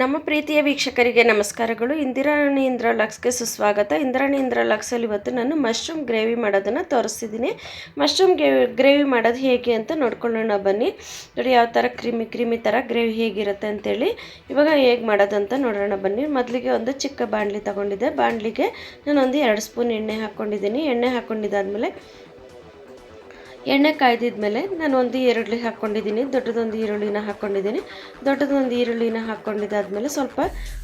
ನಮ್ಮ ಪ್ರೀತಿಯ ವೀಕ್ಷಕರಿಗೆ ನಮಸ್ಕಾರಗಳು. ಇಂದಿರಾಣಿ ಇಂದ್ರ ಲಕ್ಸ್ಗೆ ಸುಸ್ವಾಗತ. ಇಂದಿರಾಣಿ ಇಂದ್ರ ಲಕ್ಸಲ್ಲಿ ಇವತ್ತು ನಾನು ಮಶ್ರೂಮ್ ಗ್ರೇವಿ ಮಾಡೋದನ್ನು ತೋರಿಸ್ತಿದ್ದೀನಿ. ಮಶ್ರೂಮ್ ಗ್ರೇವಿ ಮಾಡೋದು ಹೇಗೆ ಅಂತ ನೋಡ್ಕೊಳ್ಳೋಣ ಬನ್ನಿ. ನೋಡಿ ಯಾವ ಥರ ಕ್ರಿಮಿ ಕ್ರಿಮಿ ಥರ ಗ್ರೇವಿ ಹೇಗಿರುತ್ತೆ ಅಂತೇಳಿ. ಇವಾಗ ಹೇಗೆ ಮಾಡೋದಂತ ನೋಡೋಣ ಬನ್ನಿ. ಮೊದಲಿಗೆ ಒಂದು ಚಿಕ್ಕ ಬಾಣಲಿ ತೊಗೊಂಡಿದ್ದೆ. ಬಾಣಲಿಗೆ ನಾನೊಂದು ಎರಡು ಸ್ಪೂನ್ ಎಣ್ಣೆ ಹಾಕ್ಕೊಂಡಿದ್ದೀನಿ. ಎಣ್ಣೆ ಹಾಕ್ಕೊಂಡಿದ್ದಾದಮೇಲೆ ಎಣ್ಣೆ ಕಾಯ್ದಿದ್ಮೇಲೆ ನಾನು ಒಂದು ಈರುಳ್ಳಿ ಹಾಕ್ಕೊಂಡಿದ್ದೀನಿ, ದೊಡ್ಡದೊಂದು ಈರುಳ್ಳಿನ ಹಾಕ್ಕೊಂಡಿದ್ದೀನಿ. ದೊಡ್ಡದೊಂದು ಈರುಳ್ಳಿನ ಹಾಕ್ಕೊಂಡಿದ್ದಾದಮೇಲೆ ಸ್ವಲ್ಪ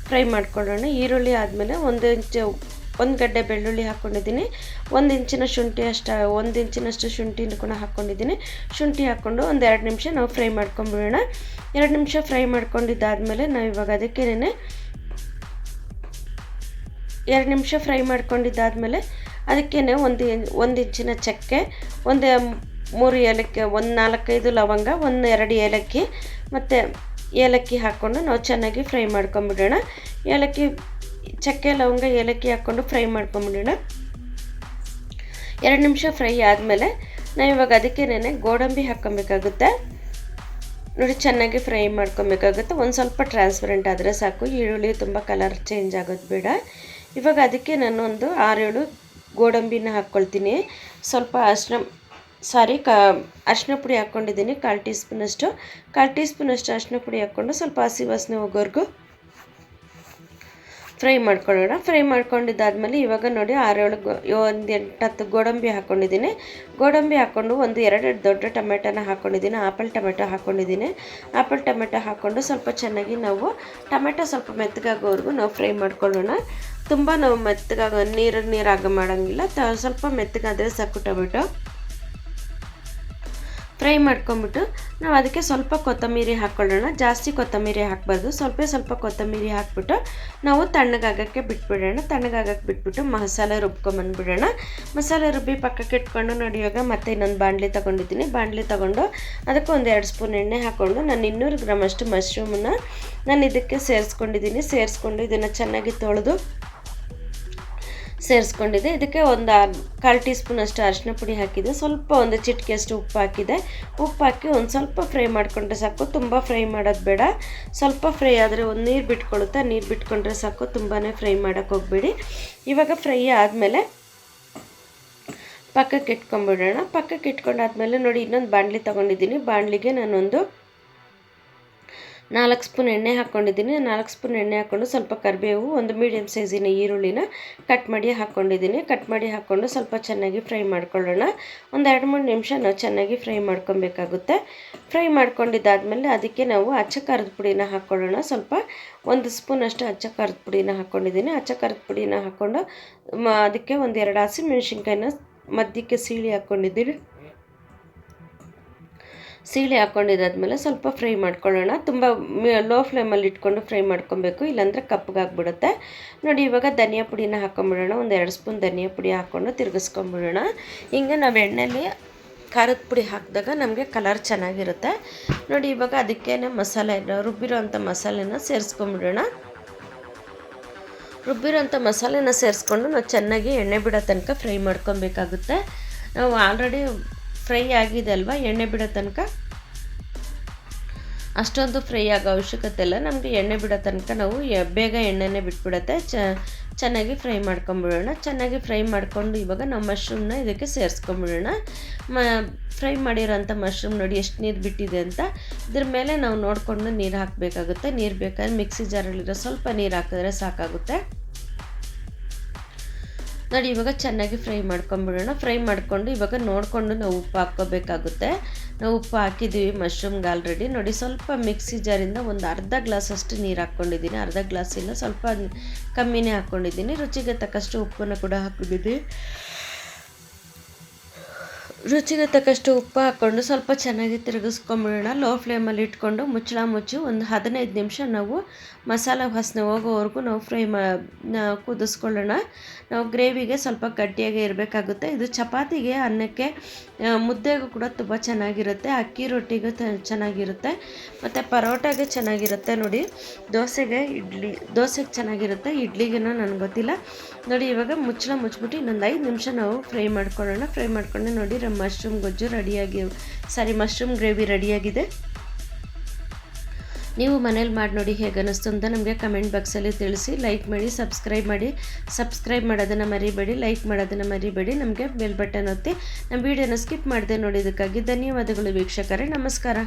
ಫ್ರೈ ಮಾಡ್ಕೊಳ್ಳೋಣ. ಈರುಳ್ಳಿ ಆದಮೇಲೆ ಒಂದು ಇಂಚು, ಒಂದು ಗಡ್ಡೆ ಬೆಳ್ಳುಳ್ಳಿ ಹಾಕ್ಕೊಂಡಿದ್ದೀನಿ. ಒಂದು ಇಂಚಿನ ಶುಂಠಿ ಅಷ್ಟು, ಒಂದು ಇಂಚಿನಷ್ಟು ಶುಂಠಿನ ಕೂಡ ಹಾಕ್ಕೊಂಡಿದ್ದೀನಿ. ಶುಂಠಿ ಹಾಕ್ಕೊಂಡು ಒಂದು ಎರಡು ನಿಮಿಷ ನಾವು ಫ್ರೈ ಮಾಡ್ಕೊಂಬಿಡೋಣ. ಎರಡು ನಿಮಿಷ ಫ್ರೈ ಮಾಡ್ಕೊಂಡಿದ್ದಾದಮೇಲೆ ನಾವು ಇವಾಗ ಅದಕ್ಕೇನೆ ಎರಡು ನಿಮಿಷ ಫ್ರೈ ಮಾಡ್ಕೊಂಡಿದ್ದಾದಮೇಲೆ ಅದಕ್ಕೇನೆ ಒಂದು ಒಂದು ಇಂಚಿನ ಚಕ್ಕೆ, ಒಂದು ಮೂರು ಏಲಕ್ಕಿ, ಒಂದು ನಾಲ್ಕೈದು ಲವಂಗ, ಒಂದು ಎರಡು ಏಲಕ್ಕಿ. ಮತ್ತು ಏಲಕ್ಕಿ ಹಾಕ್ಕೊಂಡು ನಾವು ಚೆನ್ನಾಗಿ ಫ್ರೈ ಮಾಡ್ಕೊಂಬಿಡೋಣ. ಏಲಕ್ಕಿ, ಚಕ್ಕೆ, ಲವಂಗ, ಏಲಕ್ಕಿ ಹಾಕ್ಕೊಂಡು ಫ್ರೈ ಮಾಡ್ಕೊಂಬಿಡೋಣ. ಎರಡು ನಿಮಿಷ ಫ್ರೈ ಆದಮೇಲೆ ನಾವು ಇವಾಗ ಅದಕ್ಕೇನೆ ಗೋಡಂಬಿ ಹಾಕ್ಕೊಬೇಕಾಗುತ್ತೆ. ನೋಡಿ, ಚೆನ್ನಾಗಿ ಫ್ರೈ ಮಾಡ್ಕೊಬೇಕಾಗುತ್ತೆ. ಒಂದು ಸ್ವಲ್ಪ ಟ್ರಾನ್ಸ್ಪರೆಂಟ್ ಆದರೆ ಸಾಕು. ಈರುಳ್ಳಿ ತುಂಬ ಕಲರ್ ಚೇಂಜ್ ಆಗೋದು ಬೇಡ. ಇವಾಗ ಅದಕ್ಕೆ ನಾನು ಒಂದು ಆರೇಳು ಗೋಡಂಬಿನ ಹಾಕ್ಕೊಳ್ತೀನಿ. ಸ್ವಲ್ಪ ಅರ್ಶಿನ ಸಾರಿ, ಕ ಅರಿಶಿನ ಪುಡಿ ಹಾಕ್ಕೊಂಡಿದ್ದೀನಿ, ಕಾಲು ಟೀ ಸ್ಪೂನಷ್ಟು. ಕಾಲು ಟೀ ಸ್ಪೂನಷ್ಟು ಅರಿಶಿನ ಪುಡಿ ಹಾಕ್ಕೊಂಡು ಸ್ವಲ್ಪ ಹಸಿ ವಾಸನೆ ಹೋಗೋವರೆಗೂ ಫ್ರೈ ಮಾಡ್ಕೊಳ್ಳೋಣ. ಫ್ರೈ ಮಾಡ್ಕೊಂಡಿದ್ದಾದ್ಮೇಲೆ ಇವಾಗ ನೋಡಿ ಆರೇಳು ಒಂದು ಎಂಟು ಹತ್ತು ಗೋಡಂಬಿ ಹಾಕ್ಕೊಂಡಿದ್ದೀನಿ. ಗೋಡಂಬಿ ಹಾಕ್ಕೊಂಡು ಒಂದು ಎರಡು ದೊಡ್ಡ ಟೊಮೆಟೊನ ಹಾಕ್ಕೊಂಡಿದ್ದೀನಿ. ಆಪಲ್ ಟೊಮೆಟೊ ಹಾಕ್ಕೊಂಡಿದ್ದೀನಿ. ಆಪಲ್ ಟೊಮೆಟೊ ಹಾಕ್ಕೊಂಡು ಸ್ವಲ್ಪ ಚೆನ್ನಾಗಿ ನಾವು ಟೊಮೆಟೊ ಸ್ವಲ್ಪ ಮೆತ್ತಗಾಗೋವರೆಗೂ ನಾವು ಫ್ರೈ ಮಾಡ್ಕೊಳ್ಳೋಣ. ತುಂಬ ನಾವು ಮೆತ್ತಗಾಗ, ನೀರು, ನೀರಾಗ ಮಾಡೋಂಗಿಲ್ಲ. ತ, ಸ್ವಲ್ಪ ಮೆತ್ತಗಾದರೆ ಸಾಕು ಟೊಮೆಟೊ. ಫ್ರೈ ಮಾಡ್ಕೊಂಬಿಟ್ಟು ನಾವು ಅದಕ್ಕೆ ಸ್ವಲ್ಪ ಕೊತ್ತಂಬರಿ ಹಾಕ್ಕೊಳ್ಳೋಣ ಜಾಸ್ತಿ ಕೊತ್ತಂಬರಿ ಹಾಕಬಾರ್ದು. ಸ್ವಲ್ಪ ಸ್ವಲ್ಪ ಕೊತ್ತಂಬರಿ ಹಾಕ್ಬಿಟ್ಟು ನಾವು ತಣ್ಣಗಾಗಕ್ಕೆ ಬಿಟ್ಬಿಡೋಣ. ತಣ್ಣಗಾಗಕ್ಕೆ ಬಿಟ್ಬಿಟ್ಟು ಮಸಾಲೆ ರುಬ್ಕೊಂಬಂದ್ಬಿಡೋಣ ಮಸಾಲೆ ರುಬ್ಬಿ ಪಕ್ಕಕ್ಕೆ ಇಟ್ಕೊಂಡು ನೋಡಿ ಮತ್ತೆ ಇನ್ನೊಂದು ಬಾಂಡ್ಲಿ ತೊಗೊಂಡಿದ್ದೀನಿ. ಬಾಂಡ್ಲಿ ತೊಗೊಂಡು ಅದಕ್ಕೆ ಒಂದು ಎರಡು ಸ್ಪೂನ್ ಎಣ್ಣೆ ಹಾಕ್ಕೊಂಡು ನಾನು ಇನ್ನೂರು ಗ್ರಾಮಷ್ಟು ಮಶ್ರೂಮನ್ನು ನಾನು ಇದಕ್ಕೆ ಸೇರಿಸ್ಕೊಂಡಿದ್ದೀನಿ. ಸೇರಿಸ್ಕೊಂಡು ಇದನ್ನು ಚೆನ್ನಾಗಿ ತೊಳೆದು ಸೇರಿಸ್ಕೊಂಡಿದ್ದೆ. ಇದಕ್ಕೆ ಒಂದು ಕಾಲು ಟೀ ಸ್ಪೂನಷ್ಟು ಅರಿಶಿನ ಪುಡಿ ಹಾಕಿದೆ ಸ್ವಲ್ಪ ಒಂದು ಚಿಟಿಕೆಯಷ್ಟು ಉಪ್ಪು ಹಾಕಿದೆ ಉಪ್ಪು ಹಾಕಿ ಒಂದು ಸ್ವಲ್ಪ ಫ್ರೈ ಮಾಡಿಕೊಂಡ್ರೆ ಸಾಕು. ತುಂಬ ಫ್ರೈ ಮಾಡೋದು ಬೇಡ. ಸ್ವಲ್ಪ ಫ್ರೈ ಆದರೆ ಒಂದು ನೀರು ಬಿಟ್ಕೊಳ್ಳುತ್ತೆ ನೀರು ಬಿಟ್ಕೊಂಡ್ರೆ ಸಾಕು. ತುಂಬಾ ಫ್ರೈ ಮಾಡೋಕ್ಕೆ ಹೋಗಬೇಡಿ. ಇವಾಗ ಫ್ರೈ ಆದಮೇಲೆ ಪಕ್ಕಕ್ಕೆ ಇಟ್ಕೊಂಬಿಡೋಣ. ಪಕ್ಕಕ್ಕೆ ಇಟ್ಕೊಂಡಾದ್ಮೇಲೆ ನೋಡಿ ಇನ್ನೊಂದು ಬಾಣಲಿ ತೊಗೊಂಡಿದ್ದೀನಿ. ಬಾಣಲಿಗೆ ನಾನೊಂದು ನಾಲ್ಕು ಸ್ಪೂನ್ ಎಣ್ಣೆ ಹಾಕ್ಕೊಂಡಿದ್ದೀನಿ ನಾಲ್ಕು ಸ್ಪೂನ್ ಎಣ್ಣೆ ಹಾಕ್ಕೊಂಡು ಸ್ವಲ್ಪ ಕರಿಬೇವು, ಒಂದು ಮೀಡಿಯಮ್ ಸೈಜಿನ ಈರುಳ್ಳಿನ ಕಟ್ ಮಾಡಿ ಹಾಕ್ಕೊಂಡಿದ್ದೀನಿ ಕಟ್ ಮಾಡಿ ಹಾಕ್ಕೊಂಡು ಸ್ವಲ್ಪ ಚೆನ್ನಾಗಿ ಫ್ರೈ ಮಾಡ್ಕೊಳ್ಳೋಣ. ಒಂದು ಎರಡು ಮೂರು ನಿಮಿಷ ನಾವು ಚೆನ್ನಾಗಿ ಫ್ರೈ ಮಾಡ್ಕೊಬೇಕಾಗುತ್ತೆ. ಫ್ರೈ ಮಾಡ್ಕೊಂಡಿದ್ದಾದಮೇಲೆ ಅದಕ್ಕೆ ನಾವು ಅಚ್ಚ ಖಾರದ ಪುಡಿನ ಹಾಕ್ಕೊಳ್ಳೋಣ ಸ್ವಲ್ಪ ಒಂದು ಸ್ಪೂನಷ್ಟು ಅಚ್ಚ ಖಾರದ ಪುಡಿನ ಹಾಕ್ಕೊಂಡಿದ್ದೀನಿ ಅಚ್ಚ ಖಾರದ ಪುಡಿನ ಹಾಕ್ಕೊಂಡು ಅದಕ್ಕೆ ಒಂದು ಎರಡು ಹಸಿ ಮಧ್ಯಕ್ಕೆ ಸೀಳಿ ಹಾಕ್ಕೊಂಡಿದ್ದೀನಿ ಸೀಳೆ ಹಾಕ್ಕೊಂಡಿದ್ದಾದ್ಮೇಲೆ ಸ್ವಲ್ಪ ಫ್ರೈ ಮಾಡ್ಕೊಳ್ಳೋಣ. ತುಂಬ ಲೋ ಫ್ಲೇಮಲ್ಲಿ ಇಟ್ಕೊಂಡು ಫ್ರೈ ಮಾಡ್ಕೊಬೇಕು. ಇಲ್ಲಾಂದರೆ ಕಪ್ಪಗಾಗ್ಬಿಡುತ್ತೆ ನೋಡಿ, ಇವಾಗ ಧನಿಯಾ ಪುಡಿನ ಹಾಕ್ಕೊಂಬಿಡೋಣ ಒಂದು ಎರಡು ಸ್ಪೂನ್ ಧನಿಯಾ ಪುಡಿ ಹಾಕ್ಕೊಂಡು ತಿರುಗಿಸ್ಕೊಂಬಿಡೋಣ. ಹಿಂಗೆ ನಾವು ಎಣ್ಣೆಲಿ ಖಾರದ ಪುಡಿ ಹಾಕಿದಾಗ ನಮಗೆ ಕಲರ್ ಚೆನ್ನಾಗಿರುತ್ತೆ. ನೋಡಿ, ಇವಾಗ ಅದಕ್ಕೇನೆ ಮಸಾಲೆ ರುಬ್ಬಿರೋ ಅಂಥ ಮಸಾಲೆನ ಸೇರಿಸ್ಕೊಂಬಿಡೋಣ. ರುಬ್ಬಿರೋಂಥ ಮಸಾಲೆನ ಸೇರಿಸ್ಕೊಂಡು ನಾವು ಚೆನ್ನಾಗಿ ಎಣ್ಣೆ ಬಿಡೋ ತನಕ ಫ್ರೈ ಮಾಡ್ಕೊಬೇಕಾಗುತ್ತೆ. ನಾವು ಆಲ್ರೆಡಿ ಫ್ರೈ ಆಗಿದೆ ಅಲ್ವಾ? ಎಣ್ಣೆ ಬಿಡೋ ತನಕ? ಅಷ್ಟೊಂದು ಫ್ರೈ ಆಗೋ ಅವಶ್ಯಕತೆ ಇಲ್ಲ. ನಮಗೆ ಎಣ್ಣೆ ಬಿಡೋ ತನಕ ನಾವು ಬೇಗ ಎಣ್ಣೆನೇ ಬಿಟ್ಬಿಡುತ್ತೆ. ಚೆನ್ನಾಗಿ ಫ್ರೈ ಮಾಡ್ಕೊಂಬಿಡೋಣ. ಚೆನ್ನಾಗಿ ಫ್ರೈ ಮಾಡಿಕೊಂಡು ಇವಾಗ ನಾವು ಮಶ್ರೂಮ್ನ ಇದಕ್ಕೆ ಸೇರಿಸ್ಕೊಂಬಿಡೋಣ. ಮ, ಫ್ರೈ ಮಾಡಿರೋಂಥ ಮಶ್ರೂಮ್ ನೋಡಿ ಎಷ್ಟು ನೀರು ಬಿಟ್ಟಿದೆ ಅಂತ. ಇದ್ರ ಮೇಲೆ ನಾವು ನೋಡಿಕೊಂಡು ನೀರು ಹಾಕಬೇಕಾಗುತ್ತೆ. ನೀರು ಬೇಕಾದ್ರೆ ಮಿಕ್ಸಿ ಜಾರಲ್ಲಿರೋ ಸ್ವಲ್ಪ ನೀರು ಹಾಕಿದ್ರೆ ಸಾಕಾಗುತ್ತೆ. ನೋಡಿ, ಇವಾಗ ಚೆನ್ನಾಗಿ ಫ್ರೈ ಮಾಡ್ಕೊಂಬಿಡೋಣ. ಫ್ರೈ ಮಾಡಿಕೊಂಡು ಇವಾಗ ನೋಡಿಕೊಂಡು ನಾವು ಉಪ್ಪು ಹಾಕ್ಕೋಬೇಕಾಗುತ್ತೆ. ನಾವು ಉಪ್ಪು ಹಾಕಿದ್ದೀವಿ ಮಶ್ರೂಮ್ಗೆ ಆಲ್ರೆಡಿ ನೋಡಿ, ಸ್ವಲ್ಪ ಮಿಕ್ಸಿ ಜಾರಿಂದ ಒಂದು ಅರ್ಧ ಗ್ಲಾಸಷ್ಟು ನೀರು ಹಾಕ್ಕೊಂಡಿದ್ದೀನಿ. ಅರ್ಧ ಗ್ಲಾಸಿಂದ ಸ್ವಲ್ಪ ಕಮ್ಮಿನೇ ಹಾಕ್ಕೊಂಡಿದ್ದೀನಿ. ರುಚಿಗೆ ತಕ್ಕಷ್ಟು ಉಪ್ಪನ್ನು ಕೂಡ ಹಾಕಿದ್ದೀನಿ ರುಚಿಗೆ ತಕ್ಕಷ್ಟು ಉಪ್ಪು ಹಾಕ್ಕೊಂಡು ಸ್ವಲ್ಪ ಚೆನ್ನಾಗಿ ತಿರುಗಿಸ್ಕೊಂಬಿಡೋಣ. ಲೋ ಫ್ಲೇಮಲ್ಲಿ ಇಟ್ಕೊಂಡು ಮುಚ್ಚಳ ಮುಚ್ಚಿ ಒಂದು ಹದಿನೈದು ನಿಮಿಷ ನಾವು ಮಸಾಲೆ ವಾಸನೆ ಹೋಗೋವರೆಗೂ ನಾವು ಫ್ರೈ ಮಾ ಕುದಿಸ್ಕೊಳ್ಳೋಣ. ನಾವು ಗ್ರೇವಿಗೆ ಸ್ವಲ್ಪ ಗಟ್ಟಿಯಾಗಿ ಇರಬೇಕಾಗುತ್ತೆ. ಇದು ಚಪಾತಿಗೆ, ಅನ್ನಕ್ಕೆ ಮುದ್ದೆಗೂ ಕೂಡ ತುಂಬ ಚೆನ್ನಾಗಿರುತ್ತೆ. ಅಕ್ಕಿ ರೊಟ್ಟಿಗೂ ಚೆನ್ನಾಗಿರುತ್ತೆ. ಮತ್ತು ಪರೋಟಾಗೆ ಚೆನ್ನಾಗಿರುತ್ತೆ ನೋಡಿ. ದೋಸೆಗೆ ಇಡ್ಲಿ, ದೋಸೆಗೆ ಚೆನ್ನಾಗಿರುತ್ತೆ. ಇಡ್ಲಿಗೇನೋ ನನಗೆ ಗೊತ್ತಿಲ್ಲ. ನೋಡಿ ಇವಾಗ ಮುಚ್ಚಳ ಮುಚ್ಚಿಬಿಟ್ಟು ಇನ್ನೊಂದು ಐದು ನಿಮಿಷ ನಾವು ಫ್ರೈ ಮಾಡ್ಕೊಳ್ಳೋಣ. ಫ್ರೈ ಮಾಡ್ಕೊಂಡು ನೋಡಿ ಮಶ್ರೂಮ್ ಗೊಜ್ಜು ರೆಡಿಯಾಗಿ, ಸಾರಿ, ಮಶ್ರೂಮ್ ಗ್ರೇವಿ ರೆಡಿಯಾಗಿದೆ. ನೀವು ಮನೇಲಿ ಮಾಡಿ ನೋಡಿ ಹೇಗೆ ಅನ್ನಿಸ್ತು ಅಂತ ನಮಗೆ ಕಮೆಂಟ್ ಬಾಕ್ಸಲ್ಲಿ ತಿಳಿಸಿ, ಲೈಕ್ ಮಾಡಿ, ಸಬ್ಸ್ಕ್ರೈಬ್ ಮಾಡಿ. ಸಬ್ಸ್ಕ್ರೈಬ್ ಮಾಡೋದನ್ನು ಮರಿಬೇಡಿ, ಲೈಕ್ ಮಾಡೋದನ್ನು ಮರಿಬೇಡಿ. ನಮಗೆ ಬೆಲ್ ಬಟನ್ ಒತ್ತಿ, ನಮ್ಮ ವೀಡಿಯೋನ ಸ್ಕಿಪ್ ಮಾಡದೆ ನೋಡಿದ್ದಕ್ಕಾಗಿ ಧನ್ಯವಾದಗಳು ವೀಕ್ಷಕರೇ, ನಮಸ್ಕಾರ.